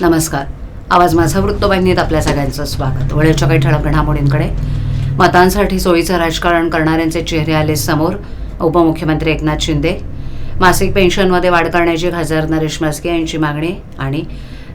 नमस्कार. आवाज माझा वृत्तवाहिनीत आपल्या सगळ्यांचं स्वागत. वेळेच्या काही ठळक घडामोडींकडे. मतांसाठी सोयीचं राजकारण करणाऱ्यांचे चेहरे आले समोर. उपमुख्यमंत्री एकनाथ शिंदे. मासिक पेन्शनमध्ये वाढ करण्याची खासदार नरेश म्हस्के यांची मागणी आणि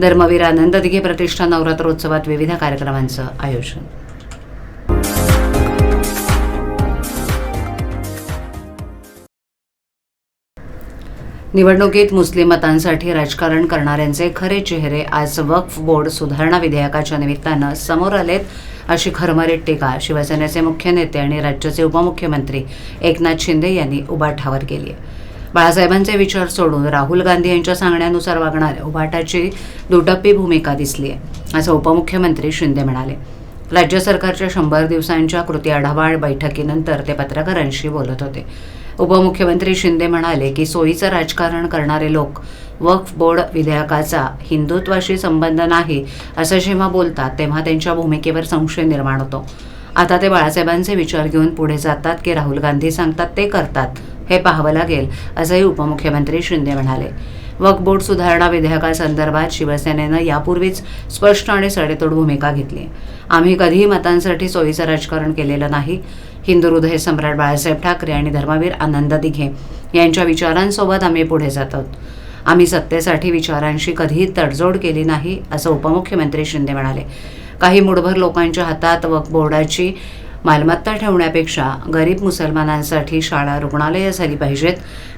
धर्मवीर आनंद दिघे प्रतिष्ठान नवरात्रोत्सवात विविध कार्यक्रमांचं आयोजन. निवडणुकीत मुस्लिम मतांसाठी राजकारण करणाऱ्यांचे खरे चेहरे आज वक्फ बोर्ड सुधारणा विधेयकाच्या निमित्तानं समोर आलेत अशी खरमरीत टीका शिवसेनेचे मुख्य नेते आणि राज्याचे उपमुख्यमंत्री एकनाथ शिंदे यांनी उबाठावर केली आहे. बाळासाहेबांचे विचार सोडून राहुल गांधी यांच्या सांगण्यानुसार वागणाऱ्या उबाटाची दुटप्पी भूमिका दिसली आहे असं उपमुख्यमंत्री शिंदे म्हणाले. राज्य सरकारच्या शंभर दिवसांच्या कृती आढावा बैठकीनंतर ते पत्रकारांशी बोलत होते. उपमुख्यमंत्री शिंदे म्हणाले की सोयीचं राजकारण करणारे लोक वक्फ बोर्ड विधेयकाचा हिंदुत्वाशी संबंध नाही असं जेव्हा बोलतात तेव्हा त्यांच्या भूमिकेवर संशय निर्माण होतो. आता ते बाळासाहेबांचे विचार घेऊन पुढे जातात की राहुल गांधी सांगतात ते करतात हे पाहावं लागेल असंही उपमुख्यमंत्री शिंदे म्हणाले. वक्फ बोर्ड सुधारणा विधेयकासंदर्भात शिवसेनेनं यापूर्वीच स्पष्ट आणि सडेतोड भूमिका घेतली. आम्ही कधीही मतांसाठी सोयीचं राजकारण केलेलं नाही. हिंदू हृदय सम्राट बाळासाहेब ठाकरे आणि धर्मवीर आनंद दिघे यांच्या विचारांसोबत आम्ही पुढे जात आहोत आम्ही सत्तेसाठी विचारांशी कधीही तडजोड केली नाही असं उपमुख्यमंत्री शिंदे म्हणाले. काही मुठभर लोकांच्या हातात वक्फ बोर्डाची मालमत्ता ठेवण्यापेक्षा गरीब मुसलमानांसाठी शाळा रुग्णालयं झाली पाहिजेत.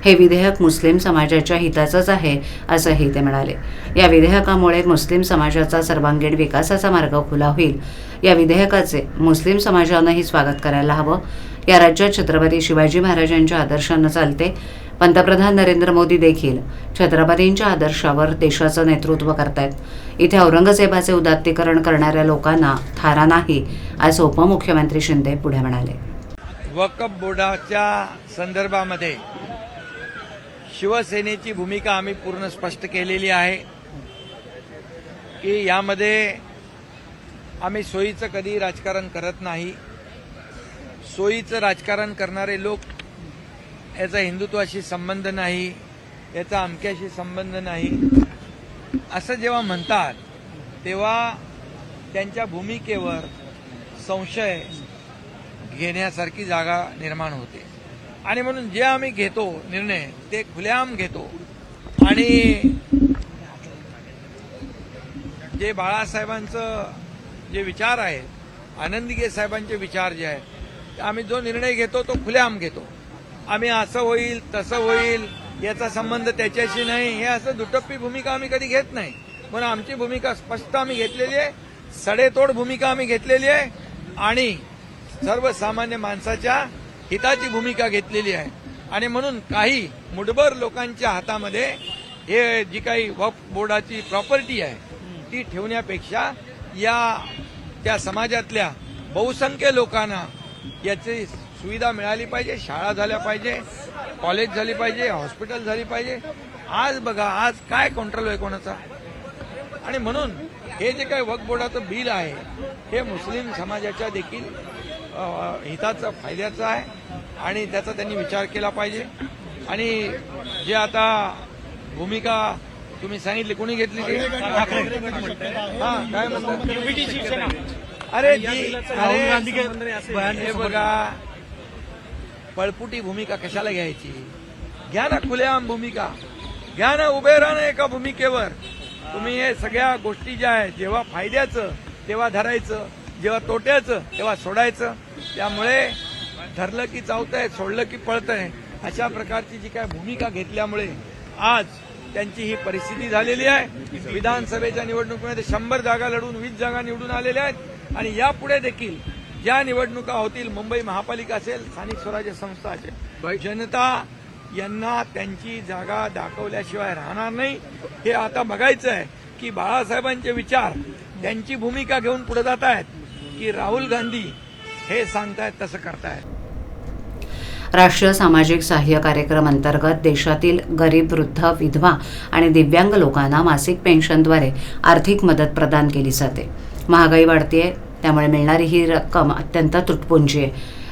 हे विधेयक मुस्लिम समाजाच्या हिताचंच आहे असंही ते म्हणाले. या विधेयकामुळे मुस्लिम समाजाचा सर्वांगीण विकासाचा मार्ग खुला होईल. या विधेयकाचे मुस्लिम समाजानंही स्वागत करायला हवं. या राज्यात छत्रपती शिवाजी महाराजांच्या आदर्शानं चालते. पंतप्रधान नरेंद्र मोदी देखील छत्रपतींच्या आदर्शावर देशाचं नेतृत्व करतायत. इथे औरंगजेबाचे उदात्तीकरण करणाऱ्या लोकांना थारा नाही असं उपमुख्यमंत्री शिंदे पुढे म्हणाले. वकफ बोर्डाच्या संदर्भामध्ये शिवसेनेची भूमिका आम्ही पूर्ण स्पष्ट केलेली आहे की यामध्ये आम्ही सोयीचं कधी राजकारण करत नाही. सोयीचं राजकारण करणारे लोक याचा हिंदुत्वाशी संबंध नाही याचा अमक्याशी संबंध नाही. असं जेव्हा म्हणतात तेव्हा त्यांच्या भूमिकेवर संशय घेण्यासारखी जागा निर्माण होते. आणि म्हणून जे आम्ही घेतो निर्णय ते खुलेआम घेतो. आणि जे बाळासाहेबांचं जे विचार आहेत आनंदीगे साहेबांचे विचार जे आहेत आम्ही जो निर्णय घेतो तो खुलेआम घेतो. आम्ही असं होईल तसं होईल याचा संबंध त्याच्याशी नाही. हे असं दुटप्पी भूमिका आम्ही कधी घेत नाही. म्हणून आमची भूमिका स्पष्ट आम्ही घेतलेली आहे. सडेतोड भूमिका आम्ही घेतलेली आहे. आणि सर्वसामान्य माणसाच्या हिताची भूमिका घेतलेली आहे. आणि म्हणून काही मुठभर लोकांच्या हातामध्ये हे जी काही वक्फ बोर्डाची प्रॉपर्टी आहे ती ठेवण्यापेक्षा या त्या समाजातल्या बहुसंख्य लोकांना याची सुविधा मिळाली पाहिजे शाळा झाल्या पाहिजे कॉलेज झाली पाहिजे हॉस्पिटल झाली पाहिजे. आज बघा आज काय कंट्रोल आहे कोणाचा? आणि म्हणून हे जे काही वक्फ बोर्डाचं बिल आहे हे मुस्लिम समाजाच्या देखील हिताचं फायद्याचं आहे. आणि त्याचा त्यांनी विचार केला पाहिजे. आणि जे आता भूमिका तुम्ही सांगितली कोणी घेतली ती? हा काय म्हणतात? अरे जी अरे हे बघा पळपुटी भूमिका कशाला घ्यायची? घ्या ना खुलेआम भूमिका. घ्या ना उभे राहा ना एका भूमिकेवर. तुम्ही हे सगळ्या गोष्टी ज्या आहेत जेव्हा फायद्याचं तेव्हा धरायचं जेव्हा तोट्याचं तेव्हा सोडायचं त्यामुळे धरलं की चावतंय सोडलं की पळतंय अशा प्रकारची जी काय भूमिका घेतल्यामुळे आज त्यांची ही परिस्थिती झालेली आहे. विधानसभेच्या निवडणुकीमध्ये शंभर जागा लढून वीस जागा निवडून आलेल्या आहेत. आणि यापुढे देखील ज्या निवडणुका होतील मुंबई महापालिका असेल स्थानिक स्वराज्य संस्था असेल जनता यांना त्यांची जागा दाखवल्याशिवाय राहणार नाही. हे आता बघायचं आहे की बाळासाहेबांचे विचार त्यांची भूमिका घेऊन पुढे जात आहेत की राहुल गांधी हे सांगतायत तसं करतायत. राष्ट्रीय सामाजिक सहाय्य कार्यक्रम अंतर्गत देशातील गरीब वृद्ध विधवा आणि दिव्यांग लोकांना मासिक पेन्शनद्वारे आर्थिक मदत प्रदान केली जाते. महागाई वाढतीये त्यामुळे मिळणारी ही रक्कम अत्यंत तुटपुंजी आहे.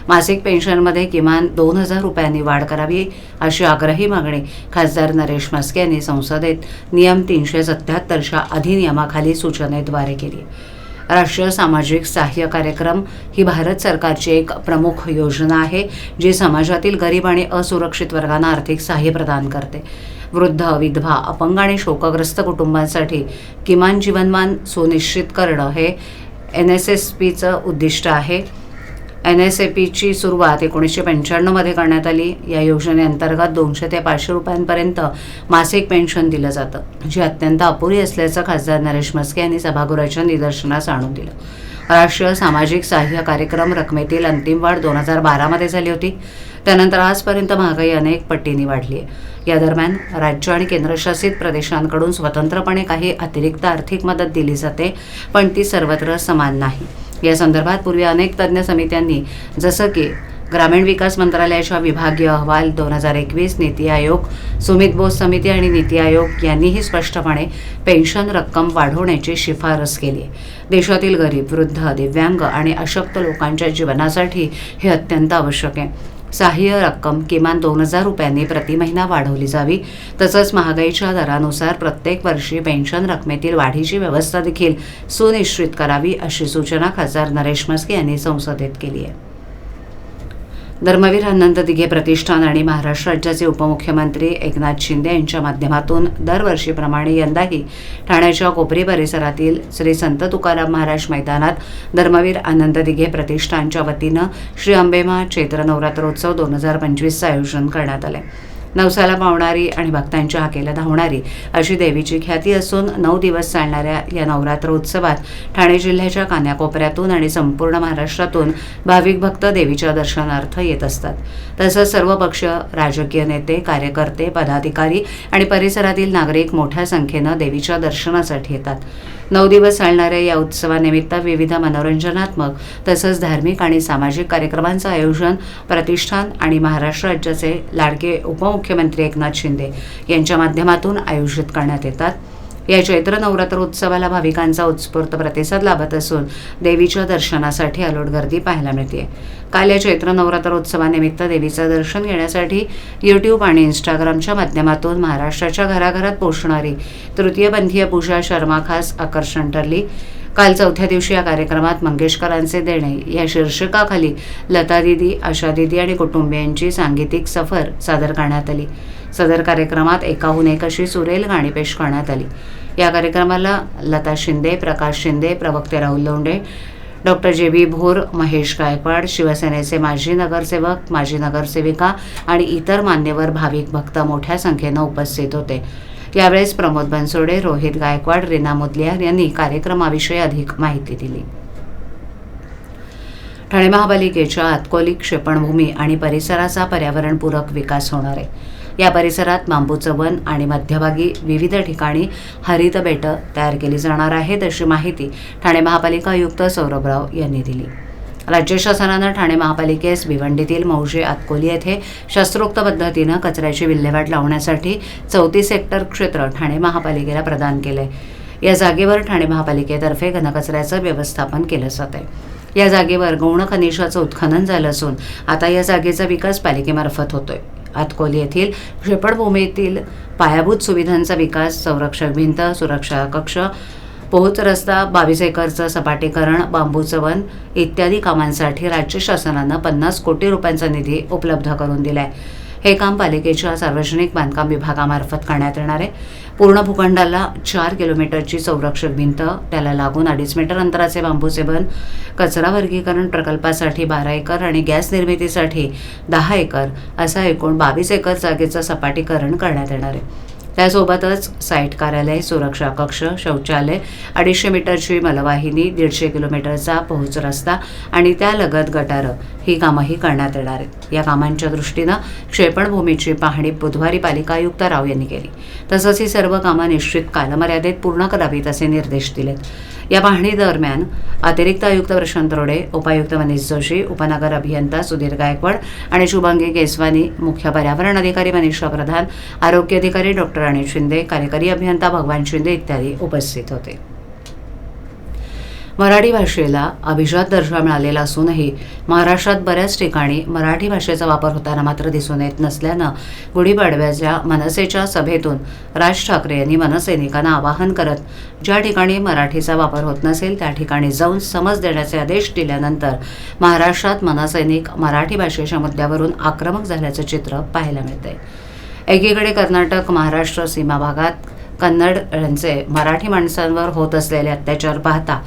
मासिक पेन्शनमध्ये किमान दोन हजार रुपयांनी वाढ करावी अशी आग्रही मागणी खासदार नरेश म्हस्के यांनी संसदेत नियम तीनशे सत्याहत्तरच्या अधिनियमाखाली सूचनेद्वारे केली. राष्ट्रीय सामाजिक सहाय्य कार्यक्रम ही भारत सरकारची एक प्रमुख योजना आहे जी समाजातील गरीब आणि असुरक्षित वर्गांना आर्थिक सहाय्य प्रदान करते. वृद्ध विधवा अपंग आणि शोकग्रस्त कुटुंबांसाठी किमान जीवनमान सुनिश्चित करणं हे एन एस एस पीचं उद्दिष्ट आहे. एन एस ए पीची सुरुवात एकोणीसशे पंच्याण्णवमध्ये करण्यात आली. या योजनेअंतर्गत दोनशे ते पाचशे रुपयांपर्यंत मासिक पेन्शन दिलं जातं जी अत्यंत अपुरी असल्याचं खासदार नरेश म्हस्के यांनी सभागृहाच्या निदर्शनास आणून दिलं. राष्ट्रीय सामाजिक सहाय्य कार्यक्रम रकमेतील अंतिम वाढ दोन हजार बारामध्ये झाली होती. त्यानंतर आजपर्यंत महागाई अनेक पट्टींनी वाढली आहे. या दरम्यान राज्य आणि केंद्रशासित प्रदेशांकडून स्वतंत्रपणे काही अतिरिक्त आर्थिक मदत दिली जाते पण ती सर्वत्र समान नाही. या संदर्भात पूर्वी अनेक तज्ज्ञ समित्यांनी जसं की ग्रामीण विकास मंत्रालयाच्या विभागीय अहवाल दोन हजार एकवीस नीती आयोग सुमित बोस समिती आणि नीती आयोग यांनीही स्पष्टपणे पेन्शन रक्कम वाढवण्याची शिफारस केली देशातील गरीब वृद्ध दिव्यांग आणि अशक्त लोकांच्या जीवनासाठी हे अत्यंत आवश्यक आहे. सहाय्य रक्कम किमान दोन हजार रुपयांनी प्रति महिना वाढवली जावी. तसंच महागाईच्या दरानुसार प्रत्येक वर्षी पेन्शन रकमेतील वाढीची व्यवस्था देखील सुनिश्चित करावी अशी सूचना खासदार नरेश म्हस्के यांनी संसदेत केली आहे. धर्मवीर अनंत दिघे प्रतिष्ठान आणि महाराष्ट्र राज्याचे उपमुख्यमंत्री एकनाथ शिंदे यांच्या माध्यमातून दरवर्षीप्रमाणे यंदाही ठाण्याच्या कोपरी परिसरातील श्री संत तुकाराम महाराज मैदानात धर्मवीर आनंद दिघे प्रतिष्ठानच्या वतीनं श्री अंबेमा चैत्र नवरात्रोत्सव दोन हजार पंचवीसचं आयोजन करण्यात आलं नवसाला पावणारी आणि भक्तांच्या हाकेला धावणारी अशी देवीची ख्याती असून नऊ दिवस चालणाऱ्या या नवरात्र उत्सवात ठाणे जिल्ह्याच्या कान्याकोपऱ्यातून आणि संपूर्ण महाराष्ट्रातून भाविक भक्त देवीच्या दर्शनार्थ येत असतात. तसंच सर्व पक्ष राजकीय नेते कार्यकर्ते पदाधिकारी आणि परिसरातील नागरिक मोठ्या संख्येनं देवीच्या दर्शनासाठी येतात. नऊ दिवस चालणाऱ्या या उत्सवानिमित्त विविध मनोरंजनात्मक तसंच धार्मिक आणि सामाजिक कार्यक्रमांचं आयोजन प्रतिष्ठान आणि महाराष्ट्र राज्याचे लाडके मुख्यमंत्री एकनाथ शिंदे यांच्या माध्यमातून आयोजित करण्यात येतात. या चैत्र नवरात्र उत्सवाला भाविकांचा उत्स्फूर्त प्रतिसाद लाभत असून देवीच्या दर्शनासाठी अलोट गर्दी पाहायला मिळते काल या चैत्र नवरात्र उत्सवानिमित्त देवीचं दर्शन घेण्यासाठी यूट्यूब आणि इंस्टाग्रामच्या माध्यमातून महाराष्ट्राच्या घराघरात पोहोचणारी तृतीयपंथीय पूजा शर्मा खास आकर्षण ठरली. काल चौथ्या दिवशी या कार्यक्रमात मंगेशकरांचे देणे. या शीर्षकाखाली लता दिदी आशा दिदी आणि कुटुंबियांची सांगीतिक सफर सादर करण्यात आली. सदर कार्यक्रमात एकाहून एक अशी सुरेल गाणी पेश करण्यात आली. या कार्यक्रमाला लता शिंदे प्रकाश शिंदे प्रवक्ते राहुल लोंढे डॉक्टर जे बी भोर महेश गायकवाड शिवसेनेचे माजी नगरसेवक माजी नगरसेविका आणि इतर मान्यवर भाविक भक्त मोठ्या संख्येनं उपस्थित होते. यावेळेस प्रमोद बनसोडे रोहित गायकवाड रीना मुदलियार यांनी कार्यक्रमाविषयी अधिक माहिती दिली. ठाणे महापालिकेच्या आतकोली क्षेपणभूमी आणि परिसराचा पर्यावरणपूरक विकास होणार आहे. या परिसरात बांबूचं वन आणि मध्यभागी विविध ठिकाणी हरित बेटं तयार केली जाणार आहेत अशी माहिती ठाणे महापालिका आयुक्त सौरभराव यांनी दिली. राज्य शासनानं ठाणे महापालिकेस भिवंडीतील मौजे आतकोली येथे शास्त्रोक्त पद्धतीनं कचऱ्याची विल्हेवाट लावण्यासाठी चौतीस हेक्टर क्षेत्र ठाणे महापालिकेला प्रदान केलंय. या जागेवर ठाणे महापालिकेतर्फे घनकचऱ्याचं व्यवस्थापन केलं जात आहे या जागेवर गौण खनिजाचं उत्खनन झालं असून आता या जागेचा विकास पालिकेमार्फत होतोय. आतकोली येथील क्षेपणभूमीतील पायाभूत सुविधांचा विकास संरक्षक भिंत सुरक्षा कक्ष पोहोच रस्ता बावीस एकरचं सपाटीकरण बांबूचं वन इत्यादी कामांसाठी राज्य शासनानं पन्नास कोटी रुपयांचा निधी उपलब्ध करून दिलाय. हे काम पालिकेच्या सार्वजनिक बांधकाम विभागामार्फत करण्यात येणार आहे. पूर्ण भूखंडाला चार किलोमीटरची संरक्षक भिंत त्याला लागून अडीच मीटर अंतराचे बांबूचे वन कचरा वर्गीकरण प्रकल्पासाठी बारा एकर आणि गॅस निर्मितीसाठी दहा एकर असा एकूण बावीस एकर जागेचं सपाटीकरण करण्यात येणार आहे. त्यासोबतच साईट कार्यालय सुरक्षा कक्ष शौचालय अडीचशे मीटरची मलवाहिनी दीडशे किलोमीटरचा पोहोच रस्ता आणि त्यालगत गटारं ही कामंही करण्यात येणार आहेत. या कामांच्या दृष्टीनं क्षेपणभूमीची पाहणी बुधवारी पालिका आयुक्त राव यांनी केली. तसंच ही सर्व कामं निश्चित कालमर्यादेत पूर्ण करावीत असे निर्देश दिलेत. या पाहणी दरम्यान अतिरिक्त आयुक्त प्रशांत रोडे उपायुक्त मनीष जोशी उपनगर अभियंता सुधीर गायकवाड आणि शुभांगी केसवानी मुख्य पर्यावरण अधिकारी मनीषा प्रधान आरोग्य अधिकारी डॉक्टर अनिल शिंदे कार्यकारी अभियंता भगवान शिंदे इत्यादी उपस्थित होते. मराठी भाषेला अभिजात दर्जा मिळालेला असूनही महाराष्ट्रात बऱ्याच ठिकाणी मराठी भाषेचा वापर होताना मात्र दिसून येत नसल्यानं गुढीपाडव्याच्या मनसेच्या सभेतून राज ठाकरे यांनी मनसैनिकांना आवाहन करत ज्या ठिकाणी मराठीचा वापर होत नसेल त्या ठिकाणी जाऊन समज देण्याचे आदेश दिल्यानंतर महाराष्ट्रात मनसैनिक मराठी भाषेच्या मुद्द्यावरून आक्रमक झाल्याचं चित्र पाहायला मिळते एकीकडे कर्नाटक महाराष्ट्र सीमा भागात कन्नड यांचे मराठी माणसांवर होत असलेले अत्याचार पाहता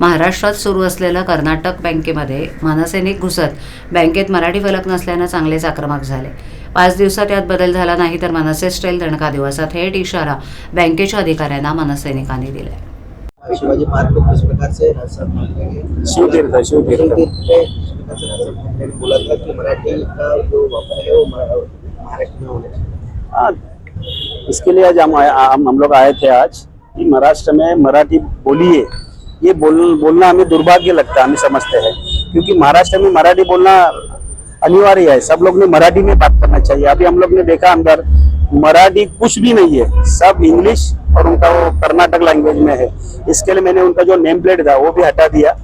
महाराष्ट्रात सुरू असलेल्या कर्नाटक बँकेमध्ये मनसैनिक घुसत बँकेत मराठी फलक नसल्यानं चांगलेच आक्रमक झाले. पाच दिवसात यात बदल झाला नाही तर मनसे स्टाईल दणका असा थेट इशारा बँकेच्या अधिकाऱ्यांना मनसैनिकांनी दिलाय. शिवाजी पार्क में किस प्रकार से नरसर मारने शिवतीर्थ. शिवतीर्थ में किस प्रकार से नरसर मारने बोला था कि मराठी का जो वापर है वो मरा- महाराष्ट्र में होना चाहिए इसके लिए आज हम हम लोग आए थे आज कि महाराष्ट्र में मराठी बोलिए. ये बोल, बोलना हमें दुर्भाग्य लगता है, हमें समझते हैं। क्योंकि महाराष्ट्र में मराठी बोलना अनिवार्य है। सब लोग ने मराठी में बात करना चाहिए। अभी हम लोग ने देखा अंदर, मराठी कुछ भी नहीं है। सब इंग्लिश और उनका वो कर्नाटक लैंग्वेज में है। इसके लिए मैंने उनका जो नेम प्लेट था, वो भी हटा दिया।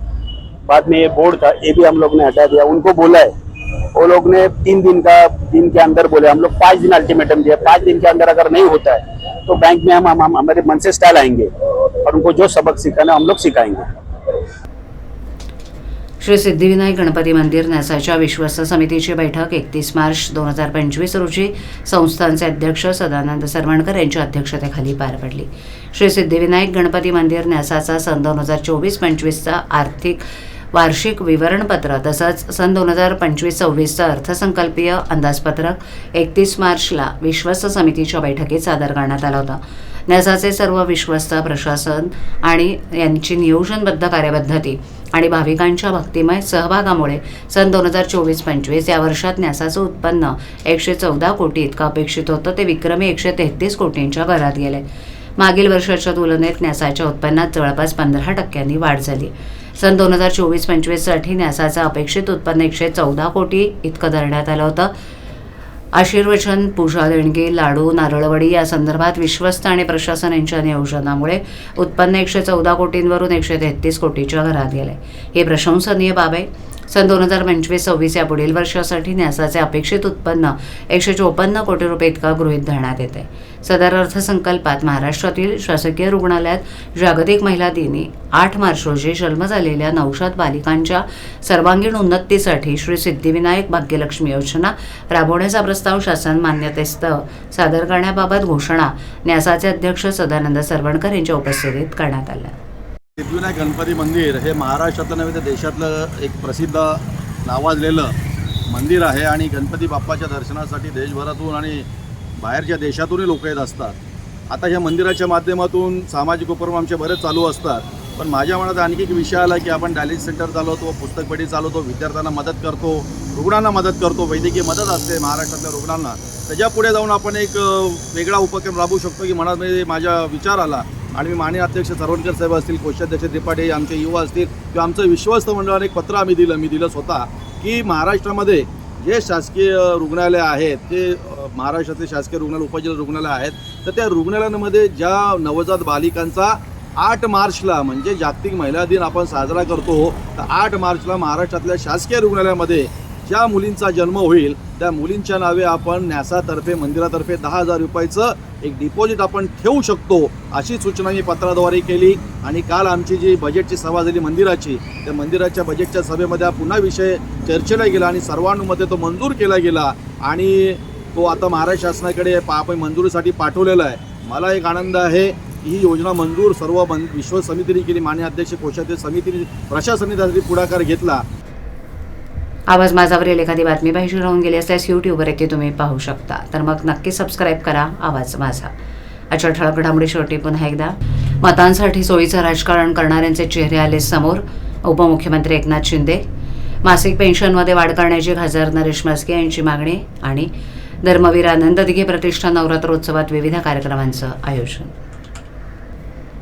बाद में ये बोर्ड था, ये भी हम लोग ने हटा दिया। उनको बोला है। वो लोग ने तीन दिन का दिन के अंदर बोले हम लोग पाँच दिन अल्टीमेटम दिया पाँच दिन के अंदर अगर नहीं होता है तो बैंक में हम, हम, हमारे मन से स्टाइल आएंगे और उनको जो सबक सिखाना हम लोग सिखाएंगे. श्री सिद्धिविनायक गणपती मंदिर न्यासाच्या विश्वस्त समितीची बैठक एकतीस मार्च दोन हजार पंचवीस रोजी संस्थांचे अध्यक्ष सदानंद सरवणकर यांच्या अध्यक्षतेखाली पार पडली. श्री सिद्धिविनायक गणपती मंदिर न्यासाचा सन दोन हजार चोवीस पंचवीसचा आर्थिक वार्षिक विवरणपत्र तसंच सन दोन हजार पंचवीस सव्वीसचं अर्थसंकल्पीय अंदाजपत्रक एकतीस मार्चला विश्वस्त समितीच्या बैठकीत सादर करण्यात आलं होतं. न्यासाचे सर्व विश्वस्त प्रशासन आणि यांची नियोजनबद्ध कार्यपद्धती आणि भाविकांच्या भक्तिमय सहभागामुळे सन दोन हजार चोवीस पंचवीस या वर्षात न्यासाचं उत्पन्न एकशे चौदा कोटी इतकं अपेक्षित होतं. ते विक्रमी एकशे तेहतीस कोटींच्या घरात गेले. मागील वर्षाच्या तुलनेत न्यासाच्या उत्पन्नात जवळपास पंधरा टक्क्यांनी वाढ झाली. सन दोन हजार चोवीस पंचवीससाठी न्यासाचं अपेक्षित उत्पन्न एकशे चौदा कोटी इतकं धरण्यात आलं होतं. आशीर्वचन पूजा देणगी लाडू नारळवडी या संदर्भात विश्वस्त आणि प्रशासन यांच्या नियोजनामुळे उत्पन्न एकशे चौदा कोटींवरून एकशे तेहतीस कोटीच्या घरात गेले. हे प्रशंसनीय बाब आहे. सन दोन हजार पंचवीस सव्वीस या पुढील वर्षासाठी न्यासाचे अपेक्षित उत्पन्न एकशे चोपन्न कोटी रुपये इतका गृहीत धरण्यात येते. सदर अर्थसंकल्पात महाराष्ट्रातील शासकीय रुग्णालयात जागतिक महिला दिनी आठ मार्च रोजी जन्म झालेल्या नवशात बालिकांच्या सर्वांगीण उन्नतीसाठी श्री सिद्धिविनायक भाग्यलक्ष्मी योजना राबवण्याचा प्रस्ताव शासन मान्यतेस्तव सादर करण्याबाबत घोषणा न्यासाचे अध्यक्ष सदानंद सरवणकर यांच्या उपस्थितीत करण्यात आल्या. सिद्धिविनायक गणपती मंदिर हे महाराष्ट्रातलं नव्हे तर देशातलं एक प्रसिद्ध नावाजलेलं मंदिर आहे आणि गणपती बाप्पाच्या दर्शनासाठी देशभरातून आणि बाहेरच्या देशातूनही लोक येत असतात. आता ह्या मंदिराच्या माध्यमातून सामाजिक उपक्रम आमचे बरेच चालू असतात. पण माझ्या मनात आणखी एक विषय आला की आपण डायलिसिस सेंटर चालवतो पुस्तकपेढी चालवतो विद्यार्थ्यांना मदत करतो रुग्णांना मदत करतो वैद्यकीय मदत असते महाराष्ट्रातल्या रुग्णांना. त्याच्या पुढे जाऊन आपण एक वेगळा उपक्रम राबवू शकतो की मनात माझ्या विचार आला आणि मी माननीय अध्यक्ष सरवणकर साहेब असतील कोषाध्यक्ष त्रिपाठी आमचे युवा असतील किंवा आमचं विश्वस्त मंडळाने एक पत्र आम्ही दिलं मी दिलं स्वतः की महाराष्ट्रामध्ये जे शासकीय रुग्णालय आहेत ते महाराष्ट्रातले शासकीय रुग्णालय उपजिल्हा रुग्णालय आहेत तर त्या रुग्णालयांमध्ये ज्या नवजात बालिकांचा आठ मार्चला म्हणजे जागतिक महिला दिन आपण साजरा करतो तर आठ मार्चला महाराष्ट्रातल्या शासकीय रुग्णालयामध्ये ज्या मुलींचा जन्म होईल त्या मुलींच्या नावे आपण न्यासातर्फे मंदिरातर्फे दहा हजार रुपयाचं एक डिपॉझिट आपण ठेवू शकतो अशी सूचना मी पत्राद्वारे केली. आणि काल आमची जी बजेटची सभा झाली मंदिराची त्या मंदिराच्या बजेटच्या सभेमध्ये हा पुन्हा विषय चर्चेला गेला आणि सर्वानुमते तो मंजूर केला गेला. आणि तो आता महाराष्ट्र शासनाकडे पा आपण मंजुरीसाठी पाठवलेला आहे. मला एक आनंद आहे ही योजना मंजूर सर्व मन विश्व समितीने केली मान्य अध्यक्ष कोषाध्यक्ष समितीने प्रशासनाने त्यासाठी पुढाकार घेतला. आवाज माझावरील एखादी बातमी पाहिजे राहून गेली असल्यास यूट्यूबवर येथे तुम्ही पाहू शकता. तर मग नक्की सबस्क्राईब करा आवाज माझा. अच्छा ठळक घडामोडी शेवटी पुन्हा एकदा. मतांसाठी सोयीचं राजकारण करणाऱ्यांचे चेहरे आले समोर. उपमुख्यमंत्री एकनाथ शिंदे. मासिक पेन्शनमध्ये वाढ करण्याची खासदार नरेश म्हस्के यांची मागणी आणि धर्मवीर आनंद दिघे प्रतिष्ठान नवरात्रोत्सवात विविध कार्यक्रमांचं आयोजन.